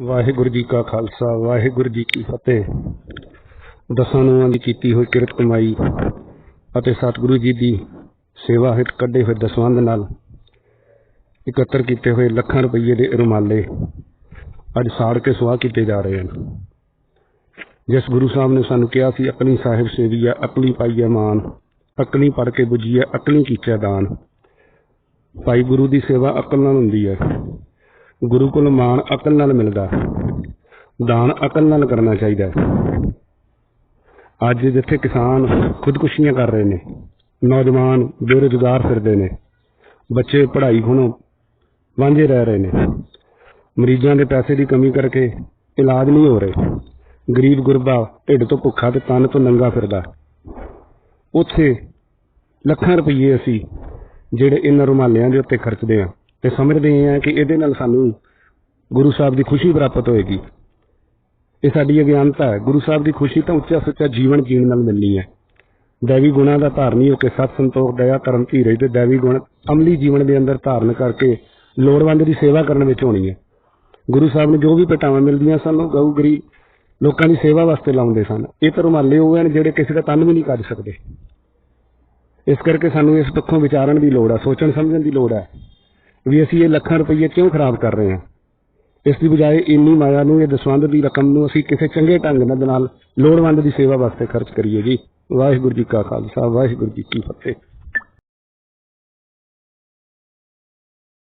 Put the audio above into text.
ਵਾਹਿਗੁਰੂ ਜੀ ਕਾ ਖਾਲਸਾ, ਵਾਹਿਗੁਰੂ ਜੀ ਕੀ ਫਤਿਹ। ਦਸਾਂ ਨੂੰਆਂ ਦੀ ਕੀਤੀ ਹੋਈ ਕਿਰਤ ਕਮਾਈ ਅਤੇ ਸਤਿਗੁਰੂ ਜੀ ਦੀ ਸੇਵਾ ਹਿਤ ਕੱਢੇ ਹੋਏ ਦਸਵੰਧ ਨਾਲ ਇਕੱਤਰ ਕੀਤੇ ਹੋਏ ਲੱਖਾਂ ਰੁਪਏ ਦੇ ਰੁਮਾਲੇ ਅੱਜ ਸਾੜ ਕੇ ਸੁਆਹ ਕੀਤੇ ਜਾ ਰਹੇ ਹਨ। ਜਿਸ ਗੁਰੂ ਸਾਹਿਬ ਨੇ ਸਾਨੂੰ ਕਿਹਾ ਸੀ ਅਕਲੀ ਸਾਹਿਬ ਸੇਵੀਆ ਅਕਲੀ ਪਾਈਐ ਮਾਨ, ਅਕਲੀ ਪੜ ਕੇ ਬੁਝੀਐ, ਅਕਲੀ ਕੀਚੈ ਦਾਨ। ਭਾਈ ਗੁਰੂ ਦੀ ਸੇਵਾ ਅਕਲ ਨਾਲ ਹੁੰਦੀ ਹੈ। ਗੁਰੂ ਕੋਲ ਮਾਣ, ਅਕਲ ਨਾਲ ਮਿਲਦਾ। ਦਾਨ, ਅਕਲ ਨਾਲ ਕਰਨਾ ਚਾਹੀਦਾ ਹੈ। ਅੱਜ ਜਿੱਥੇ ਕਿਸਾਨ ਖੁਦਕੁਸ਼ੀਆਂ ਕਰ ਰਹੇ ਨੇ, ਨੌਜਵਾਨ ਬੇਰੁਜ਼ਗਾਰ ਫਿਰਦੇ ਨੇ, ਬੱਚੇ ਪੜ੍ਹਾਈ ਹੁਣ ਵਾਂਝੇ ਰਹਿ ਰਹੇ ਨੇ, ਮਰੀਜ਼ਾਂ ਦੇ ਪੈਸੇ ਦੀ ਕਮੀ ਕਰਕੇ ਇਲਾਜ ਨਹੀਂ ਹੋ ਰਹੇ, ਗਰੀਬ ਗੁਰਬਾ ਢਿੱਡ ਤੋਂ ਭੁੱਖਾ ਤੇ ਤਨ ਤੋਂ ਨੰਗਾ ਫਿਰਦਾ। ਉੱਥੇ ਲੱਖਾਂ ਰੁਪਏ ਅਸੀਂ ਜਿਹੜੇ ਇਹਨਾਂ ਰੁਮਾਲਿਆਂ ਦੇ ਉੱਤੇ ਖਰਚਦੇ ਆ ਤੇ ਸਮਝਦੇ ਆ ਕਿ ਇਹਦੇ ਨਾਲ ਸਾਨੂੰ ਗੁਰੂ ਸਾਹਿਬ ਦੀ ਖੁਸ਼ੀ ਪ੍ਰਾਪਤ ਹੋਏਗੀ। ਇਹ ਸਾਡੀ ਅਗਿਆਨਤਾ ਹੈ। ਗੁਰੂ ਸਾਹਿਬ ਦੀ ਖੁਸ਼ੀ ਤਾਂ ਉੱਚਾ ਸੁੱਚਾ ਜੀਵਨ ਜੀਣ ਨਾਲ ਮਿਲਣੀ ਹੈ। ਦੇਵੀ ਗੁਣਾਂ ਦਾ ਧਾਰਨੀ ਹੋ ਕੇ ਸਤ ਸੰਤੋਖ, ਦਇਆ ਧਰਮ ਧੀਰਜ ਤੇ ਦੇਵੀ ਗੁਣ ਅਮਲੀ ਜੀਵਨ ਦੇ ਅੰਦਰ ਧਾਰਨ ਕਰਕੇ ਲੋੜਵੰਦ ਦੀ ਸੇਵਾ ਕਰਨ ਵਿੱਚ ਹੋਣੀ ਹੈ। ਗੁਰੂ ਸਾਹਿਬ ਨੂੰ ਜੋ ਵੀ ਪਟਾਵਾਂ ਮਿਲਦੀਆਂ ਸਨ, ਉਹ ਗਊ ਗਰੀ ਲੋਕਾਂ ਦੀ ਸੇਵਾ ਵਾਸਤੇ ਲਾਉਂਦੇ ਸਨ। ਇਹ ਤਾਂ ਰੁਮਾਲੇ ਉਹ ਹਨ ਜਿਹੜੇ ਕਿਸੇ ਦਾ ਤਨ ਵੀ ਨਹੀਂ ਕੱਢ ਸਕਦੇ। ਇਸ ਕਰਕੇ ਸਾਨੂੰ ਇਸ ਪੱਖੋਂ ਵਿਚਾਰਨ ਦੀ ਲੋੜ ਹੈ, ਸੋਚਣ ਸਮਝਣ ਦੀ ਲੋੜ ਹੈ। ਵੀ ਅਸੀਂ ਇਹ ਲੱਖਾਂ ਰੁਪਏ ਕਿਉਂ ਖਰਾਬ ਕਰ ਰਹੇ ਹਾਂ? ਇਸ ਦੀ ਬਜਾਏ ਇੰਨੀ ਮਾਇਆ ਨੂੰ, ਇਹ ਦਸਵੰਧ ਦੀ ਰਕਮ ਨੂੰ ਅਸੀਂ ਕਿਸੇ ਚੰਗੇ ਢੰਗ ਨਾਲ ਲੋੜਵੰਦ ਦੀ ਸੇਵਾ ਵਾਸਤੇ ਖਰਚ ਕਰੀਏ ਜੀ। ਵਾਹਿਗੁਰੂ ਜੀ ਕਾ ਖਾਲਸਾ, ਵਾਹਿਗੁਰੂ ਜੀ ਕੀ ਫਤਿਹ।